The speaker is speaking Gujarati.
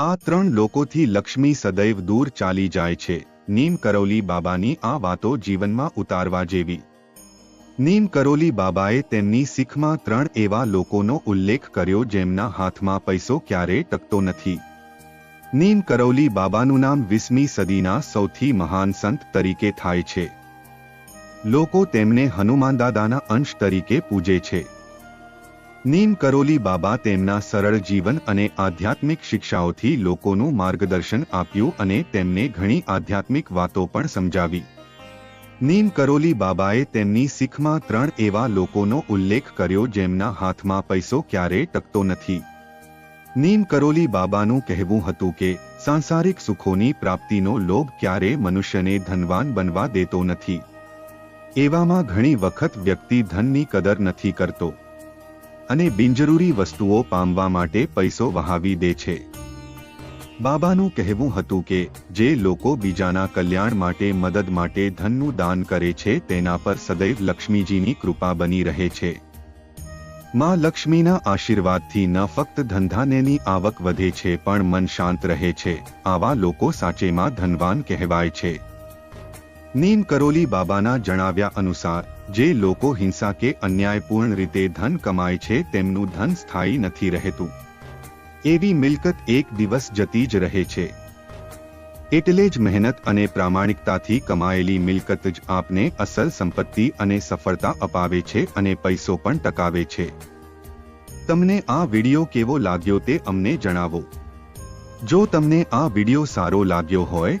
આ ત્રણ લોકોથી લક્ષ્મી સદૈવ દૂર ચાલી જાય છે. નીમ કરોલી બાબાની આ વાતો જીવનમાં ઉતારવા જેવી. નીમ કરોલી બાબાએ તેમની શીખમાં ત્રણ એવા લોકોનો ઉલ્લેખ કર્યો જેમના હાથમાં પૈસો ક્યારેય ટકતો નથી. નીમ કરોલી બાબાનું નામ વીસમી સદીના સૌથી મહાન સંત તરીકે થાય છે. લોકો તેમને હનુમાન દાદાના અંશ તરીકે પૂજે છે. નીમ કરોલી બાબા તેમના સરળ જીવન અને આધ્યાત્મિક શિક્ષાઓથી લોકોનું માર્ગદર્શન આપ્યું અને તેમને ઘણી આધ્યાત્મિક વાતો પણ સમજાવી. નીમ કરોલી બાબાએ તેમની શીખમાં ત્રણ એવા લોકોનો ઉલ્લેખ કર્યો જેમના હાથમાં પૈસો ક્યારેય ટકતો નથી. નીમ કરોલી બાબાનું કહેવું હતું કે, સાંસારિક સુખોની પ્રાપ્તિનો લોભ ક્યારે મનુષ્યને ધનવાન બનવા દેતો નથી. એવામાં ઘણી વખત વ્યક્તિ ધનની કદર નથી કરતો. અને બિનજરૂરી વસ્તુઓ પામવા માટે પૈસો વહાવી દે છે. બાબાનું કહેવું હતું કે, જે લોકો બીજાના કલ્યાણ માટે મદદ માટે ધનનું દાન કરે છે તેના પર સદૈવ લક્ષ્મીજીની કૃપા બની રહે છે. માં લક્ષ્મીના આશીર્વાદથી ન ફક્ત ધંધાનેની આવક વધે છે પણ મન શાંત રહે છે, આવા લોકો સાચેમાં ધનવાન કહેવાય છે. નીમ કરોલી બાબાના જણાવ્યા અનુસાર જે લોકો હિંસા કે અન્યાયપૂર્ણ રીતે ધન કમાય છે તેમનું ધન સ્થાયી નથી રહેતું. એવી મિલકત એક દિવસ જતી જ રહે છે. એટલે જ મહેનત અને પ્રામાણિકતાથી કમાયેલી મિલકત જ આપને અસલ સંપત્તિ અને સફળતા અપાવે છે અને પૈસો પણ ટકાવે છે. તમને આ વિડિયો કેવો લાગ્યો તે અમને જણાવો. જો તમને આ વિડિયો સારો લાગ્યો હોય